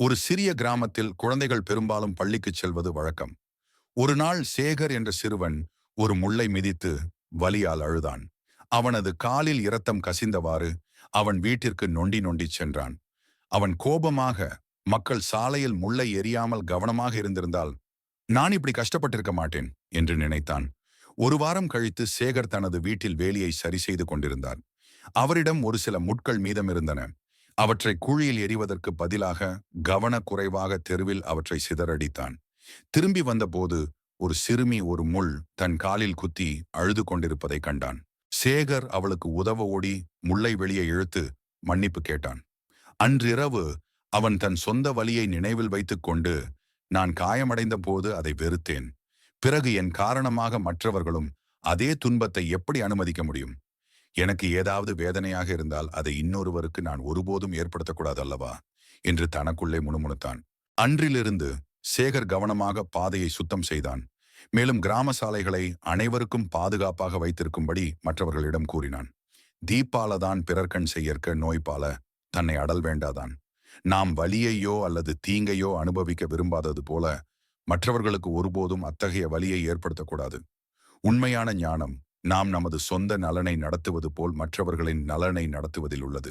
ஒரு சிறிய கிராமத்தில் குழந்தைகள் பெரும்பாலும் பள்ளிக்குச் செல்வது வழக்கம். ஒரு நாள் சேகர் என்ற சிறுவன் ஒரு முள்ளை மிதித்து வலியால் அழுதான். அவனது காலில் இரத்தம் கசிந்தவாறு அவன் வீட்டிற்கு நொண்டி நொண்டிச் சென்றான். அவன் கோபமாக மக்கள் சாலையில் முள்ளை எரியாமல் கவனமாக இருந்திருந்தால் நான் இப்படி கஷ்டப்பட்டிருக்க மாட்டேன் என்று நினைத்தான். ஒரு வாரம் கழித்து சேகர் தனது வீட்டில் வேலியை சரி செய்து கொண்டிருந்தார். அவரிடம் ஒரு சில முட்கள் மீதம் இருந்தன. அவற்றை குழியில் எறிவதற்கு பதிலாக கவனக்குறைவாக தெருவில் அவற்றை சிதறடித்தான். திரும்பி வந்தபோது ஒரு சிறுமி ஒரு முள் தன் காலில் குத்தி அழுது கொண்டிருப்பதை கண்டான். சேகர் அவளுக்கு உதவ ஓடி முள்ளை வெளியே இழுத்து மன்னிப்பு கேட்டான். அன்றிரவு அவன் தன் சொந்த வழியை நினைவில் வைத்துக் கொண்டு நான் காயமடைந்த போது அதை வெறுத்தேன். பிறகு என் காரணமாக மற்றவர்களும் அதே துன்பத்தை எப்படி அனுமதிக்க முடியும்? எனக்கு ஏதாவது வேதனையாக இருந்தால் அதை இன்னொருவருக்கு நான் ஒருபோதும் ஏற்படுத்தக்கூடாது அல்லவா என்று தனக்குள்ளே முணுமுணுத்தான். அன்றிலிருந்து சேகர் கவனமாக பாதையை சுத்தம் செய்தான். மேலும் கிராம சாலைகளை அனைவருக்கும் பாதுகாப்பாக வைத்திருக்கும்படி மற்றவர்களிடம் கூறினான். தீபாலதான் பிறர்கண் செய்யற்க நோய்பால தன்னை அடல் வேண்டாதான். நாம் வலியையோ அல்லது தீங்கையோ அனுபவிக்க விரும்பாதது போல மற்றவர்களுக்கு ஒருபோதும் அத்தகைய வலியை ஏற்படுத்தக்கூடாது. உண்மையான ஞானம் நாம் நமது சொந்த நலனை நடத்துவது போல் மற்றவர்களின் நலனை நடத்துவதில் உள்ளது.